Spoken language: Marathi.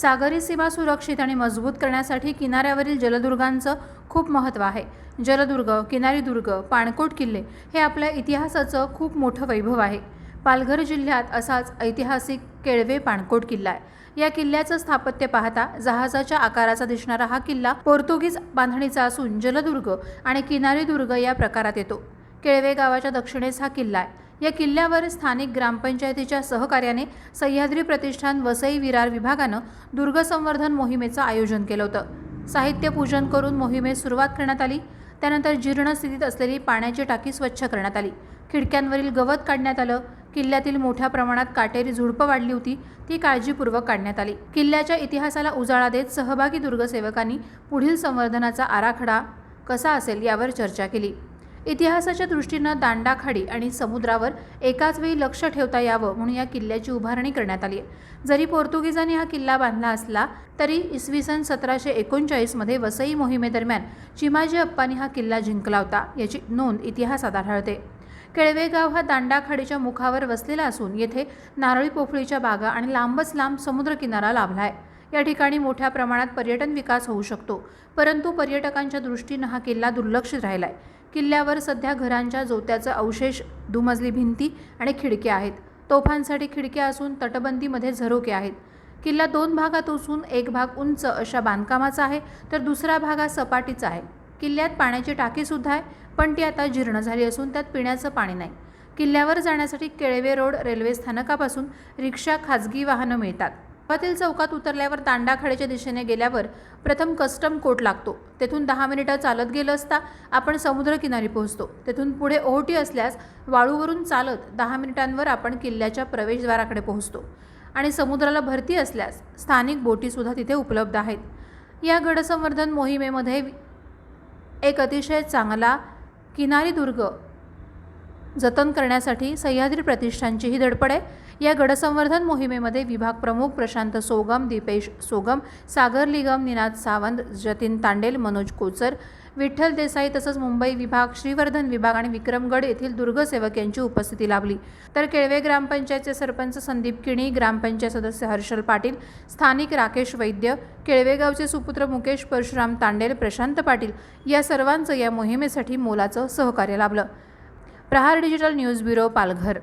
सागरी सीमा सुरक्षित आणि मजबूत करण्यासाठी किनाऱ्यावरील जलदुर्गांचं खूप महत्त्व आहे. जलदुर्ग किनारी दुर्ग पाणकोट किल्ले हे आपल्या इतिहासाचं खूप मोठं वैभव आहे. पालघर जिल्ह्यात असाच ऐतिहासिक केळवे पाणकोट किल्ला आहे. या किल्ल्याचं स्थापत्य पाहता जहाजाच्या आकाराचा दिसणारा हा किल्ला पोर्तुगीज बांधणीचा असून जलदुर्ग आणि किनारी दुर्ग या प्रकारात येतो. केळवे गावाच्या दक्षिणेस हा किल्ला आहे. या किल्ल्यावर स्थानिक ग्रामपंचायतीच्या सहकार्याने सह्याद्री प्रतिष्ठान वसई विरार विभागानं दुर्गसंवर्धन मोहिमेचं आयोजन केलं होतं. साहित्य पूजन करून मोहिमेस सुरुवात करण्यात आली. त्यानंतर जीर्ण स्थितीत असलेली पाण्याची टाकी स्वच्छ करण्यात आली. खिडक्यांवरील गवत काढण्यात आलं. किल्ल्यातील मोठ्या प्रमाणात काटेरी झुडपं वाढली होती. ती काळजीपूर्वक काढण्यात आली. किल्ल्याच्या इतिहासाला उजाळा देत सहभागी दुर्गसेवकांनी पुढील संवर्धनाचा आराखडा कसा असेल यावर चर्चा केली. इतिहासाच्या दृष्टीनं दांडाखाडी आणि समुद्रावर एकाच वेळी लक्ष ठेवता यावं म्हणून या किल्ल्याची उभारणी करण्यात आली आहे. जरी पोर्तुगीजांनी हा किल्ला बांधला असला तरी इसवी सन सतराशे एकोणचाळीसमध्ये वसई मोहिमेदरम्यान चिमाजी अप्पांनी हा किल्ला जिंकला होता याची नोंद इतिहासात आढळते. केळवेगाव हा दांडाखाडीच्या मुखावर वसलेला असून येथे नारळी पोफळीच्या बागा आणि लांबच लांब समुद्रकिनारा लाभला आहे. या ठिकाणी मोठ्या प्रमाणात पर्यटन विकास होऊ शकतो परंतु पर्यटकांच्या दृष्टीनं हा किल्ला दुर्लक्षित राहिला आहे किल्ल्यावर सध्या घरांच्या जोत्याचं अवशेष दुमजली भिंती आणि खिडक्या आहेत. तोफांसाठी खिडक्या असून तटबंदीमध्ये झरोके आहेत. किल्ला दोन भागात असून एक भाग उंच अशा बांधकामाचा आहे तर दुसरा भाग हा सपाटीचा आहे. किल्ल्यात पाण्याची टाकीसुद्धा आहे पण ती आता जीर्ण झाली असून त्यात पिण्याचं पाणी नाही. किल्ल्यावर जाण्यासाठी केळवे रोड रेल्वे स्थानकापासून रिक्षा खाजगी वाहनं मिळतात. गावातील चौकात उतरल्यावर तांडाखाडीच्या दिशेने गेल्यावर प्रथम कस्टम कोट लागतो. तेथून दहा मिनिटं चालत गेलं असता आपण समुद्रकिनारी पोहोचतो. तेथून पुढे ओहोटी असल्यास वाळूवरून चालत दहा मिनिटांवर आपण किल्ल्याच्या प्रवेशद्वाराकडे पोहोचतो. आणि समुद्राला भरती असल्यास स्थानिक बोटीसुद्धा तिथे उपलब्ध आहेत. या गडसंवर्धन मोहिमेमध्ये एक अतिशय चांगला किनारी दुर्ग जतन करण्यासाठी सह्याद्री प्रतिष्ठानची ही धडपड आहे. या गडसंवर्धन मोहिमेमध्ये विभाग प्रमुख प्रशांत सोगम दीपेश सोगम सागर लिगम निनाद सावंत जतीन तांडेल मनोज कोचर विठ्ठल देसाई तसंच मुंबई विभाग श्रीवर्धन विभाग आणि विक्रमगड येथील दुर्गसेवक यांची उपस्थिती लाभली. तर केळवे ग्रामपंचायतचे सरपंच संदीप किणी ग्रामपंचायत सदस्य हर्षल पाटील स्थानिक राकेश वैद्य केळवेगावचे सुपुत्र मुकेश परशुराम तांडेल प्रशांत पाटील या सर्वांचं या मोहिमेसाठी मोलाचं सहकार्य लाभलं. Prahaar digital news bureau Palghar